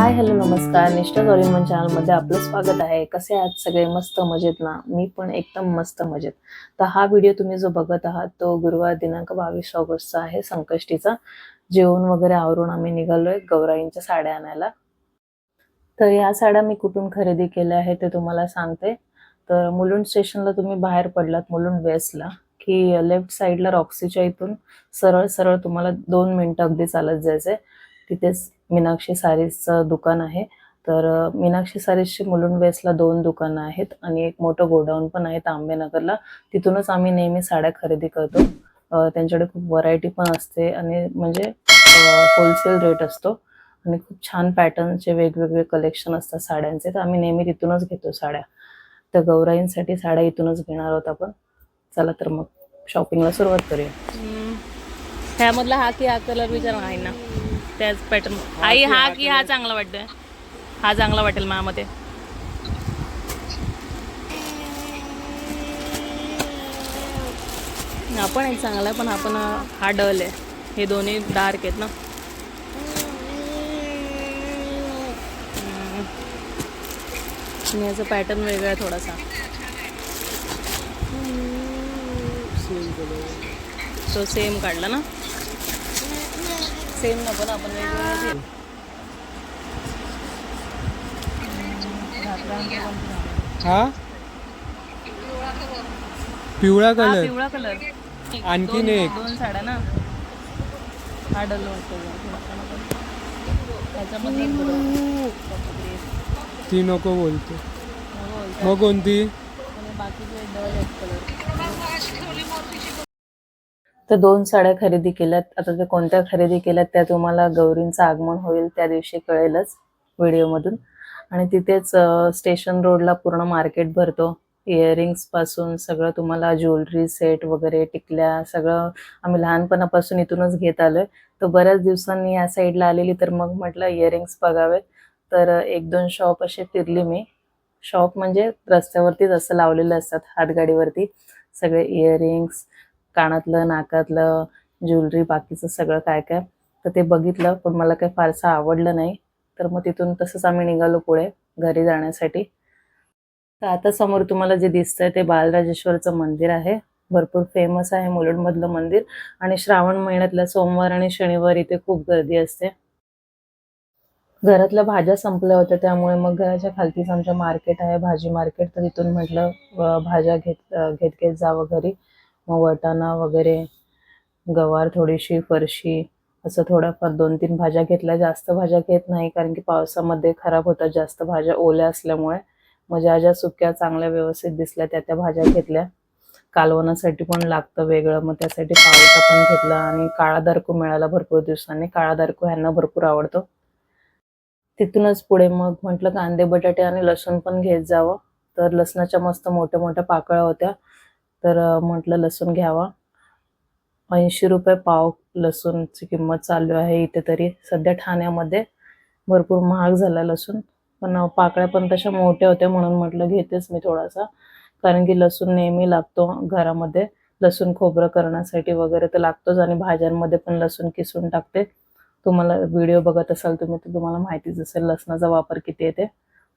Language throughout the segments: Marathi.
हाय हॅलो नमस्कार. निष्ठा चॅनल चॅनलमध्ये आपलं स्वागत आहे. कसे आहात सगळे? मस्त मजेत ना? मी पण एकदम मस्त मजेत. तर हा व्हिडिओ तुम्ही जो बघत आहात तो गुरुवार दिनांक बावीस ऑगस्टचा आहे संकष्टीचा. जेवण वगैरे आवरून आम्ही निघालोय गौराईंच्या साड्या आणायला. तर या साड्या मी कुठून खरेदी केल्या आहेत ते तुम्हाला सांगते. तर मुलुंड स्टेशनला तुम्ही बाहेर पडलात मुलुंड वेस्टला की लेफ्ट साईडला रॉक्सीच्या इथून सरळ सरळ तुम्हाला दोन मिनिटं अगदी चालत जायचंय. तिथेच मीनाक्षी सारीजचं दुकान आहे. तर मीनाक्षी सारीजची मुलुंड वेस्टला दोन दुकानं आहेत आणि एक मोठं गोडाऊन पण आहे तांबेनगरला. तिथूनच आम्ही नेहमी साड्या खरेदी करतो. त्यांच्याकडे खूप व्हरायटी पण असते आणि म्हणजे होलसेल रेट असतो. आणि खूप छान पॅटर्नचे वेगवेगळे कलेक्शन असतात साड्यांचे. तर आम्ही नेहमी तिथूनच घेतो साड्या. तर गौराईंसाठी साड्या इथूनच घेणार आहोत आपण. चला तर मग शॉपिंगला सुरुवात करूया. त्यामधला ह्यामधला हा की हा कलर विचार आहे ना त्याच पॅटर्न. आई हा की हा चांगला वाटतोय. हा चांगला वाटेल माझ्यामध्ये हा पण एक चांगला आहे पण हा पण हा डल आहे. हे दोन्ही डार्क आहेत ना. आणि याचा पॅटर्न वेगळा आहे थोडासा. तो सेम काढला ना. सेम नको ना आपण वेगवेगळे. हा पिवळा कलर पिवळा कलर आणखीन एक. दोन साड्या ना. हा डल. ती. नको बोलते. हो, मग कोणती? बाकीचे डल कलर तर दोन साड्या खरेदी केल्यात. आता त्या कोणत्या खरेदी केल्यात त्या तुम्हाला गौरींचं आगमन होईल त्या दिवशी कळेलच व्हिडिओमधून. आणि तिथेच स्टेशन रोडला पूर्ण मार्केट भरतो. इयरिंग्सपासून सगळं तुम्हाला ज्वेलरी सेट वगैरे टिकल्या सगळं आम्ही लहानपणापासून इथूनच घेत आलोय. तर बऱ्याच दिवसांनी या साईडला आलेली तर मग म्हटलं इयरिंग्स बघावेत. तर एक दोन शॉप असे फिरली मी. शॉप म्हणजे रस्त्यावरतीच असं लावलेलं असतात हातगाडीवरती. सगळे इयरिंग्स कानातलं नाकातलं ज्वेलरी बाकीचं सगळं काय काय. तर ते बघितलं पण मला काही फारसं आवडलं नाही. तर मग तिथून तसंच आम्ही निघालो पुढे घरी जाण्यासाठी. तर आता समोर तुम्हाला जे दिसतंय ते बालराजेश्वरचं मंदिर आहे. भरपूर फेमस आहे मुलुंडमधलं मंदिर. आणि श्रावण महिन्यातल्या सोमवार आणि शनिवार इथे खूप गर्दी असते. घरातल्या भाज्या संपल्या होत्या त्यामुळे मग घराच्या खालतीच आमच्या मार्केट आहे भाजी मार्केट तर तिथून म्हटलं भाज्या घेत घेत घेत जावं घरी. मग वटाणा वगैरे गवार थोडीशी फरशी असं थोडंफार दोन तीन भाज्या घेतल्या. जास्त भाज्या घेत नाही कारण की पावसामध्ये खराब होतात जास्त भाज्या. ओल्या असल्यामुळे मग ज्या ज्या सुक्या चांगल्या व्यवस्थित दिसल्या त्या त्या भाज्या घेतल्या. कालवणासाठी पण लागतं वेगळं. मग त्यासाठी पावटा पण घेतला आणि काळा दारकू मिळाला भरपूर दिवसांनी. काळा दारकू ह्यांना भरपूर आवडतो. तिथूनच पुढे मग म्हटलं कांदे बटाटे आणि लसूण पण घेत जावं. तर लसणाच्या मस्त मोठ्या मोठ्या पाकळ्या होत्या. तर म्हटलं लसूण घ्यावा. ऐंशी रुपये पाव लसूणची किंमत चालू आहे इथे तरी. सध्या ठाण्यामध्ये भरपूर महाग झाला लसूण. पण पाकळ्या पण तशा मोठ्या होत्या म्हणून म्हटलं घेतेच मी थोडासा. कारण की लसूण नेहमी लागतो घरामध्ये. लसूण खोबरं करण्यासाठी वगैरे तर लागतोच आणि भाज्यांमध्ये पण लसूण किसून टाकते. तुम्हाला व्हिडिओ बघत असाल तुम्ही तर तुम्हाला माहितीच असेल लसणाचा वापर किती येते.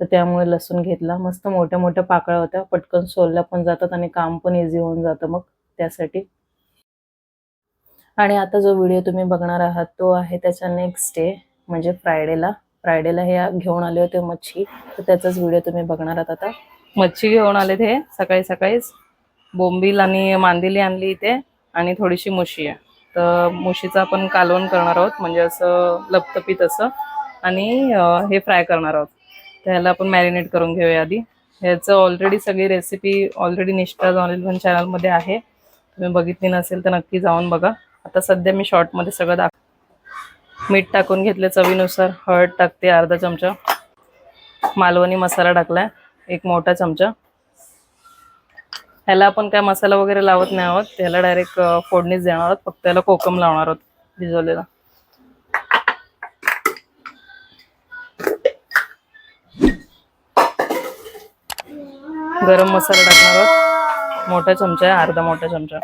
तर त्यामुळे लसूण घेतला. मस्त मोठ्या मोठ्या पाकळ्या होत्या. पटकन सोलल्या पण जातात आणि काम पण इझी होऊन जातं मग त्यासाठी. आणि आता जो व्हिडिओ तुम्ही बघणार आहात तो आहे त्याच्या नेक्स्ट डे म्हणजे फ्रायडेला फ्रायडेला हे घेऊन आले होते मच्छी. तर त्याचाच व्हिडिओ तुम्ही बघणार आहात आता. मच्छी घेऊन आले ते सकाळी सकाळीच. बोंबील आणि मांदेली आणली इथे आणि थोडीशी मुशी आहे. तर मुशीचं आपण कालवण करणार आहोत म्हणजे असं लपतपीत असं. आणि हे फ्राय करणार आहोत. ह्याला आपण मॅरिनेट करून घेऊया आधी. ह्याचं ऑलरेडी सगळी recipe already Nishtha knowledge one चॅनलमध्ये आहे. तुम्ही बघितली नसेल तर नक्की जाऊन बघा. आता सध्या मी शॉर्टमध्ये सगळं दाख मीठ टाकून घेतले चवीनुसार. हळद टाकते अर्धा चमचा. मालवणी मसाला टाकलाय. एक मोठा चमचा. ह्याला आपण काय मसाला वगैरे लावत नाही आहोत. ह्याला डायरेक्ट फोडणीच देणार आहोत. फक्त ह्याला कोकम लावणार आहोत. भिजवलेला. गरम मसाला टाकणार आहोत. मोठा चमचा आहे अर्धा मोठा चमचा.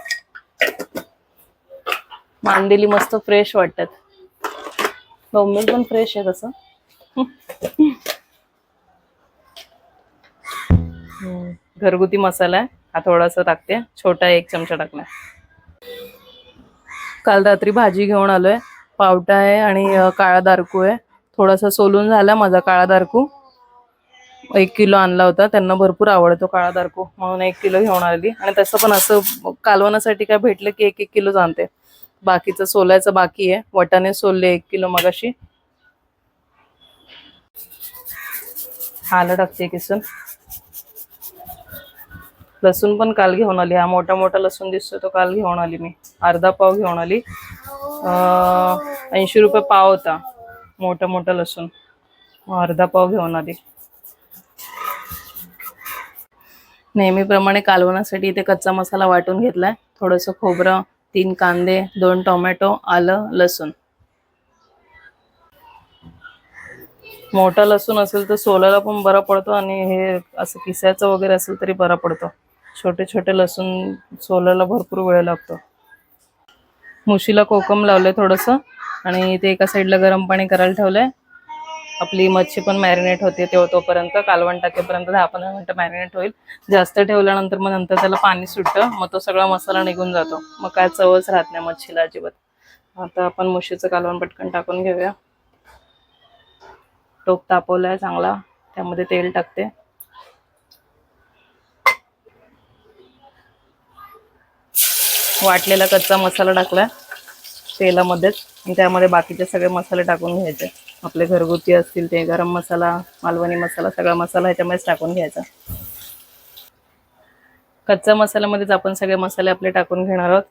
मांदेली मस्त फ्रेश वाटतात. बोंबील पण फ्रेश आहे तसं. घरगुती मसाला आहे. हा थोडासा टाकते. छोटा एक चमचा टाकला काल रात्री भाजी घेऊन आलोय. पावटा आहे आणि काळा दारकू आहे. थोडासा सोलून झाला माझा काळा दारकू. एक किलो आणला होता. त्यांना भरपूर आवडतो काळा दारको म्हणून एक किलो घेऊन आली. आणि तसं पण असं कालवण्यासाठी काय भेटलं की एक एक किलोच आणते. बाकीचं सोलायचं बाकी आहे. वटाने सोलले एक किलो मगाशी. आलं टाकते किसून. लसूण पण काल घेऊन आली. हा मोठा मोठा लसूण दिसतो तो काल घेऊन आली मी. अर्धा पाव घेऊन आली. ऐंशी रुपये पाव होता. मोठा मोठा लसूण. अर्धा पाव घेऊन आली. नेहमीप्रमाणे कालवण्यासाठी इथे कच्चा मसाला वाटून घेतलाय. थोडंसं खोबरं तीन कांदे दोन टोमॅटो आलं लसूण. मोठा लसूण असेल तर सोल्याला पण बरा पडतो आणि हे असं किसायचं वगैरे असेल तरी बरा पडतो. छोटे छोटे लसूण सोल्याला भरपूर वेळ लागतो. मुशीला कोकम लावलंय थोडंसं आणि इथे एका साईडला गरम पाणी करायला ठेवलंय. आपली मच्छी पण मॅरिनेट होते तेव्हा तोपर्यंत कालवण टाकेपर्यंत दहा पंधरा मिनटं मॅरिनेट होईल. जास्त ठेवल्यानंतर मग नंतर त्याला पाणी सुटतं मग तो सगळा मसाला निघून जातो. मग काय चवच राहत नाही मच्छीला अजिबात. आता आपण मुशीचं कालवण पटकन टाकून घेऊया. टोप तापवलाय चांगला त्यामध्ये तेल टाकते. वाटलेला कच्चा मसाला टाकलाय तेलामध्येच. त्यामध्ये बाकीचे सगळे मसाले टाकून घ्यायचे. आपले घरगुती असतील ते गरम मसाला मालवणी मसाला सगळा मसाला ह्याच्यामध्येच टाकून घ्यायचा. कच्चा मसाल्यामध्येच आपण सगळे मसाले आपले टाकून घेणार आहोत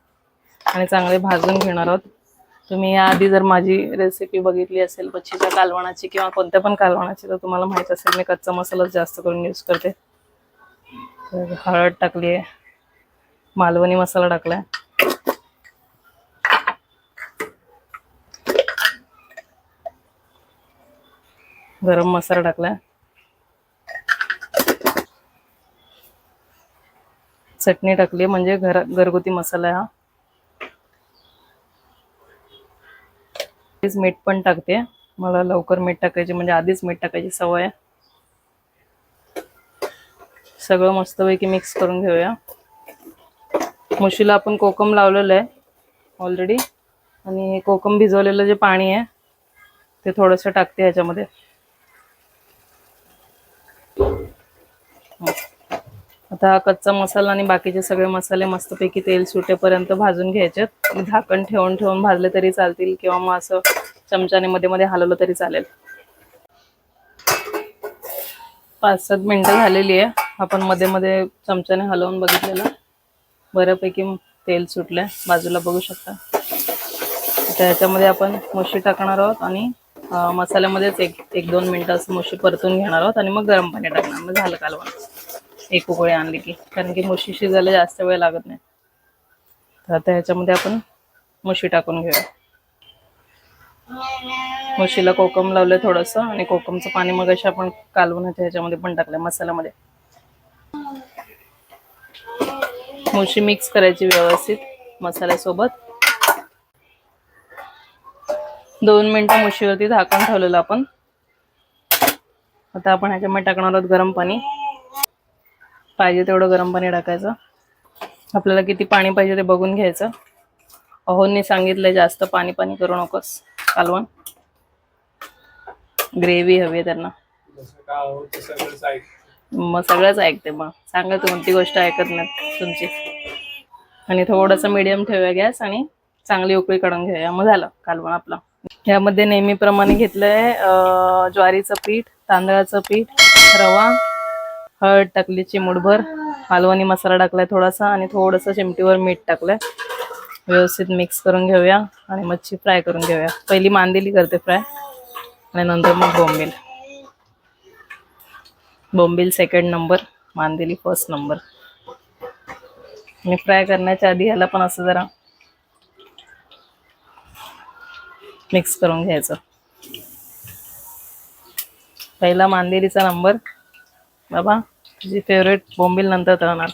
आणि चांगले भाजून घेणार आहोत. तुम्ही याआधी जर माझी रेसिपी बघितली असेल मच्छीच्या कालवणाची किंवा कोणत्या पण कालवणाची तर तुम्हाला माहीत असेल मी कच्चा मसालाच जास्त करून यूज करते. तर हळद टाकली आहे मालवणी मसाला टाकला आहे गरम मसाला टाकला. चटणी टाकली म्हणजे घर घरगुती मसाला हा. आधीच मीठ पण टाकते. मला लवकर मीठ टाकायची म्हणजे आधीच मीठ टाकायची सवय. सगळं मस्तपैकी मिक्स करून घेऊया. मुशीला आपण कोकम लावलेलं आहे ऑलरेडी आणि हे कोकम भिजवलेलं जे पाणी आहे ते थोडंसं टाकते ह्याच्यामध्ये. हो. आता हा कच्चा मसाला आणि बाकीचे सगळे मसाले मस्तपैकी तेल सुटेपर्यंत भाजून घ्यायचे झाकण ठेवून ठेवून भाजले तरी चालतील किंवा मग असं चमच्याने मध्ये मध्ये हलवलं तरी चालेल. पाच सात मिनिटं झालेली आहे. आपण मध्ये मध्ये चमच्याने हलवून बघितलेलं. बऱ्यापैकी तेल सुटलंय. बाजूला बघू शकता. आता ह्याच्यामध्ये आपण मुशी टाकणार आहोत आणि मसाल्यामध्येच एक एक दोन मिनिटं असं मुशी परतून घेणार आहोत आणि मग गरम पाणी टाकणार. मग झालं कालवण. एक उकळी आणली की. कारण की मुशी शिजायला जास्त वेळ लागत नाही. तर आता ह्याच्यामध्ये आपण मुशी टाकून घेऊया. मुशीला कोकम लावलंय थोडंसं आणि कोकमचं पाणी मग अशी आपण कालवून ह्याच्यामध्ये पण टाकलंय मसाल्यामध्ये. मुशी मिक्स करायची व्यवस्थित मसाल्यासोबत. दोन मिनिटं मुशीवरती झाकण ठेवलेलं आपण. आता आपण ह्याच्यामध्ये टाकणार आहोत गरम पाणी. पाहिजे तेवढं गरम पाणी टाकायचं. आपल्याला किती पाणी पाहिजे ते बघून घ्यायचं. अहोंनी सांगितलंय जास्त पाणी पाणी करू नकोस कालवण. ग्रेव्ही हवी आहे त्यांना. मग सगळंच ऐकते मग. सांगा कोणती गोष्ट ऐकत नाही तुमची. आणि थोडंसं मीडियम ठेवूया गॅस आणि चांगली उकळी काढून घेऊया. मग झालं कालवण आपलं. यामध्ये नेहमीप्रमाणे घेतलंय ज्वारीचं पीठ तांदळाचं पीठ रवा हळद टाकली चिमूटभर मालवणी मसाला टाकलाय थोडासा आणि थोडंसं चिमटीवर मीठ टाकलंय. व्यवस्थित मिक्स करून घेऊया आणि मच्छी फ्राय करून घेऊया. पहिली मांदेली करते फ्राय आणि नंतर मग बोंबील. बोंबील सेकंड नंबर मांदेली फर्स्ट नंबर आणि फ्राय करण्याच्या आधी ह्याला पण असं जरा मिक्स करून घ्यायचं. पहिला मांदेलीचा नंबर बाबा तुझी फेवरेट बोंबील नंतर तळणार.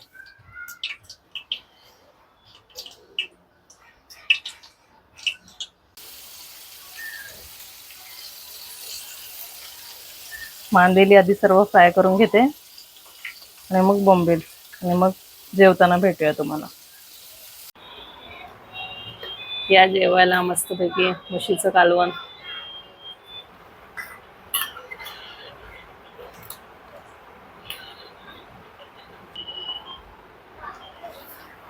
मांदेली आधी सर्व फ्राय करून घेते. आणि मग बोंबील. आणि मग जेवताना भेटूया तुम्हाला. या जेवायला मस्तपैकी म्हशीचं कालवण.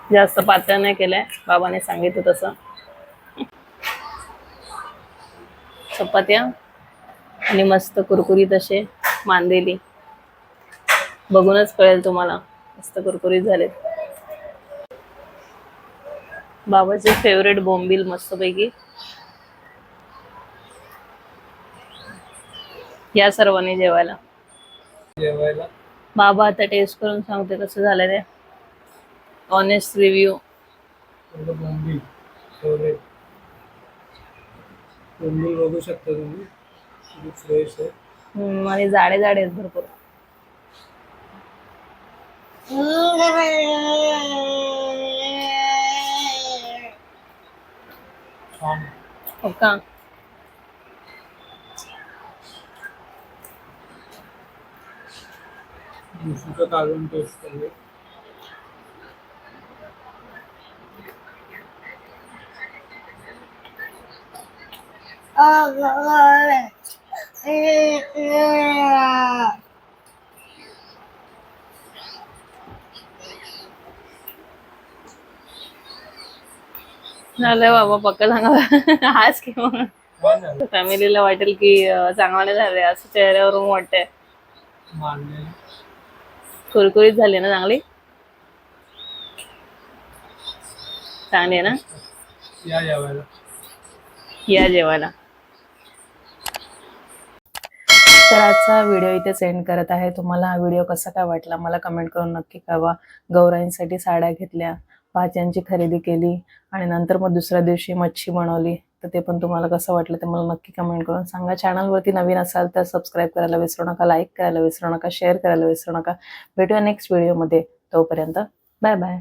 जास्त पातळ नाही केलंय. बाबाने सांगितलं तसं. चपात्या आणि मस्त कुरकुरीत असे मांदेली. बघूनच कळेल तुम्हाला मस्त कुरकुरीत झालेत. बाबाचे फेवरेट बोंबील मस्तपैकी. या सर्वांनी जेवायला. जेवायला. बाबा आता टेस्ट करून सांगते कसं झालं ते. ऑनेस्ट रिव्ह्यू बोंबील बघू शकता तुम्ही. फ्रेश आहे. आणि जाडे जाडे आहेत भरपूर. छान. हो का? काढून टेस्ट करूया. झालंय बाबा पक्का सांगा. छान आहे फॅमिलीला वाटेल की चांगलं झालंय असं चेहऱ्यावरून वाटतंय. कुरकुरीत झाली ना चांगली? चांगली आहे ना? या जेवायला. या जेवायला. तर आजचा व्हिडिओ इथे सेंड करत आहे. तुम्हाला हा व्हिडिओ कसा काय वाटला? मला कमेंट करून नक्की कळवा. गौराईंसाठी साड्या घेतल्या भाज्यांची खरेदी केली आणि नंतर मग दुसऱ्या दिवशी मच्छी बनवली. तर ते पण तुम्हाला कसं वाटलं ते मला नक्की कमेंट करून सांगा. चॅनलवरती नवीन असाल तर सबस्क्राईब करायला विसरू नका लाईक करायला विसरू नका शेअर करायला विसरू नका. भेटूया नेक्स्ट व्हिडिओमध्ये तोपर्यंत बाय बाय